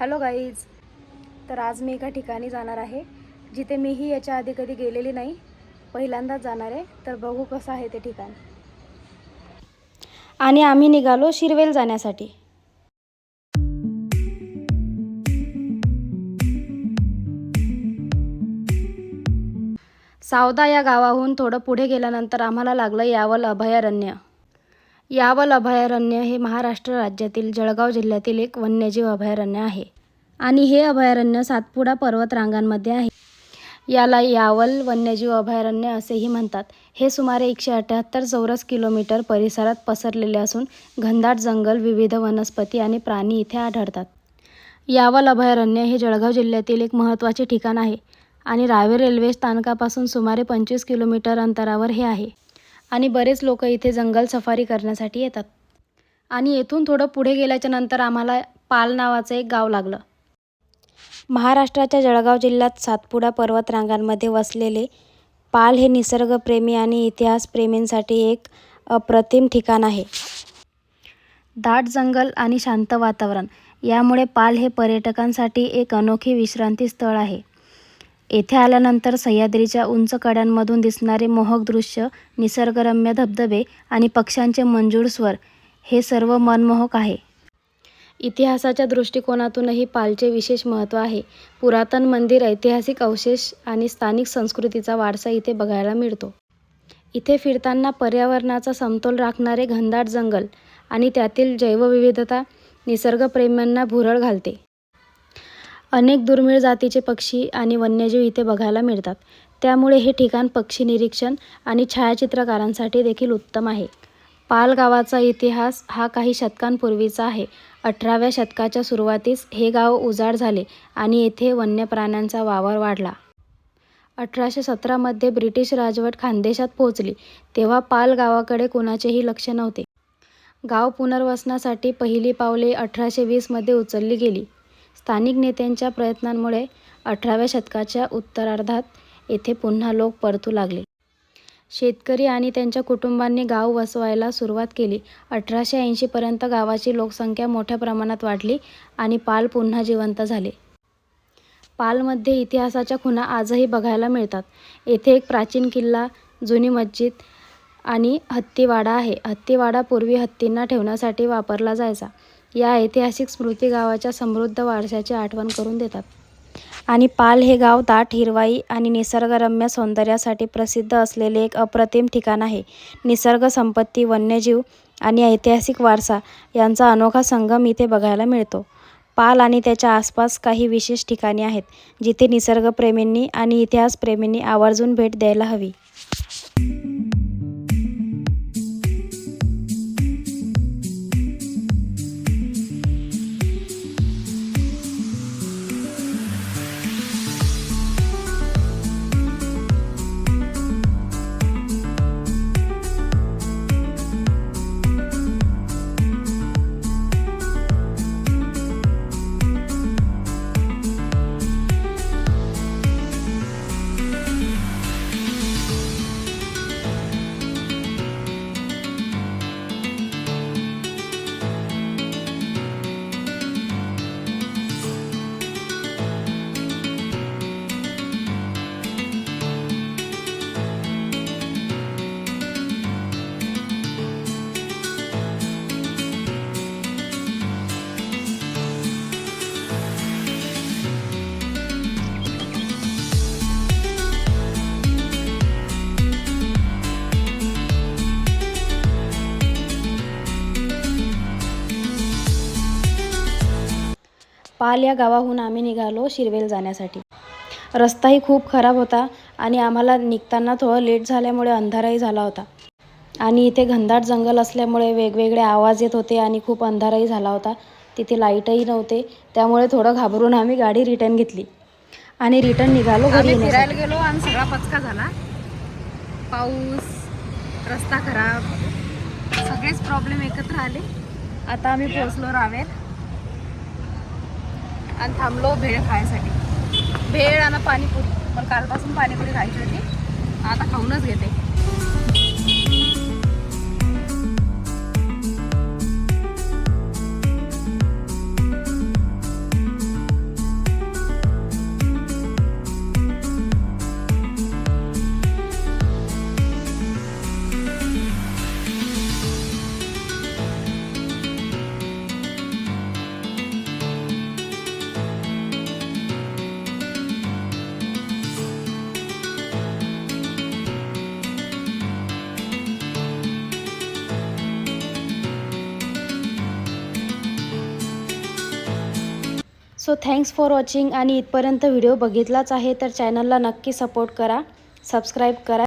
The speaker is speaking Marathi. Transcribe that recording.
Hello guys. तर आज मी एका ठिकाणी जाणार आहे जिथे मीही याच्या आधी कधी गेलेली नाही. पहिल्यांदाच जाणार आहे तर बघू कसं आहे ते ठिकाण. आणि आम्ही निघालो शिरवेल जाण्यासाठी. सावदा या गावाहून थोडं पुढे गेल्यानंतर आम्हाला लागलं यावल अभयारण्य. यावल अभयारण्य हे महाराष्ट्र राज्यातील जळगाव जिल्ह्यातील एक वन्यजीव अभयारण्य आहे. आणि हे अभयारण्य सातपुडा पर्वतरांगांमध्ये आहे. याला यावल वन्यजीव अभयारण्य असेही म्हणतात. हे सुमारे एकशे अठ्याहत्तर चौरस किलोमीटर परिसरात पसरलेले असून घनदाट जंगल विविध वनस्पती आणि प्राणी इथे आढळतात. यावल अभयारण्य हे जळगाव जिल्ह्यातील एक महत्त्वाचे ठिकाण आहे आणि रावे रेल्वे स्थानकापासून सुमारे पंचवीस किलोमीटर अंतरावर हे आहे. आणि बरेच लोक इथे जंगल सफारी करण्यासाठी येतात. आणि येथून थोडं पुढे गेल्याच्यानंतर आम्हाला पाल नावाचं एक गाव लागलं. महाराष्ट्राच्या जळगाव जिल्ह्यात सातपुडा पर्वतरांगांमध्ये वसलेले पाल हे निसर्गप्रेमी आणि इतिहासप्रेमींसाठी एक अप्रतिम ठिकाण आहे. दाट जंगल आणि शांत वातावरण यामुळे पाल हे पर्यटकांसाठी एक अनोखे विश्रांती स्थळ आहे. येथे आल्यानंतर सह्याद्रीच्या उंच कड्यांमधून दिसणारे मोहक दृश्य निसर्गरम्य धबधबे आणि पक्ष्यांचे मंजूळ स्वर हे सर्व मनमोहक आहे. इतिहासाच्या दृष्टिकोनातूनही पालचे विशेष महत्त्व आहे. पुरातन मंदिर ऐतिहासिक अवशेष आणि स्थानिक संस्कृतीचा वारसा इथे बघायला मिळतो. इथे फिरताना पर्यावरणाचा समतोल राखणारे घनदाट जंगल आणि त्यातील जैवविविधता निसर्गप्रेम्यांना भुरळ घालते. अनेक दुर्मिळ जातीचे पक्षी आणि वन्यजीव इथे बघायला मिळतात. त्यामुळे हे ठिकाण पक्षी निरीक्षण आणि छायाचित्रकारांसाठी देखील उत्तम आहे. पाल गावाचा इतिहास हा काही शतकांपूर्वीचा आहे. अठराव्या शतकाच्या सुरुवातीस हे गाव उजाड झाले आणि येथे वन्य प्राण्यांचा वावर वाढला. अठराशे सतरामध्ये ब्रिटिश राजवट खानदेशात पोहोचली तेव्हा पाल गावाकडे कोणाचेही लक्ष नव्हते. गाव पुनर्वसनासाठी पहिली पावले अठराशे वीसमध्ये उचलली गेली. स्थानिक नेत्यांच्या प्रयत्नांमुळे अठराव्या शतकाच्या उत्तरार्धात येथे पुन्हा लोक परतू लागले. शेतकरी आणि त्यांच्या कुटुंबांनी गाव वसवायला सुरुवात केली. अठराशे ऐंशीपर्यंत गावाची लोकसंख्या मोठ्या प्रमाणात वाढली आणि पाल पुन्हा जिवंत झाले. पालमध्ये इतिहासाच्या खुणा आजही बघायला मिळतात. येथे एक प्राचीन किल्ला जुनी मस्जिद आणि हत्तीवाडा आहे. हत्तीवाडा पूर्वी हत्तींना ठेवण्यासाठी वापरला जायचा. या ऐतिहासिक स्मृती गावाच्या समृद्ध वारशाची आठवण करून देतात. आणि पाल हे गाव दाट हिरवाई आणि निसर्गरम्य सौंदर्यासाठी प्रसिद्ध असलेले एक अप्रतिम ठिकाण आहे. निसर्ग संपत्ती वन्यजीव आणि ऐतिहासिक वारसा यांचा अनोखा संगम इथे बघायला मिळतो. पाल आणि त्याच्या आसपास काही विशेष ठिकाणे आहेत जिथे निसर्गप्रेमींनी आणि इतिहासप्रेमींनी आवर्जून भेट द्यायला हवी. पाल या गावाहून आम्ही निघालो शिरवेल जाण्यासाठी. रस्ताही खूप खराब होता आणि आम्हाला निघताना थोडं लेट झाल्यामुळे अंधारही झाला होता. आणि इथे घनदाट जंगल असल्यामुळे वेगवेगळे आवाज येत होते आणि खूप अंधारही झाला होता. तिथे लाईटही नव्हते त्यामुळे थोडं घाबरून आम्ही गाडी रिटर्न घेतली. आणि रिटर्न निघालो घरी. फिरायला गेलो आणि सगळा पचका झाला. पाऊस रस्ता खराब सगळेच प्रॉब्लेम एकत्र आले. आता आम्ही पोहोचलो रावेर. आणि थांबलो भेळ खायसाठी. भेळ आणि पाणीपुरी. पण कालपासून पाणीपुरी खायची होती. आता खाऊनच घेते. सो थँक्स फॉर वॉचिंग आणि इथपर्यंत व्हिडिओ बघितलाच आहे तर चॅनलला नक्की सपोर्ट करा. सबस्क्राईब करा.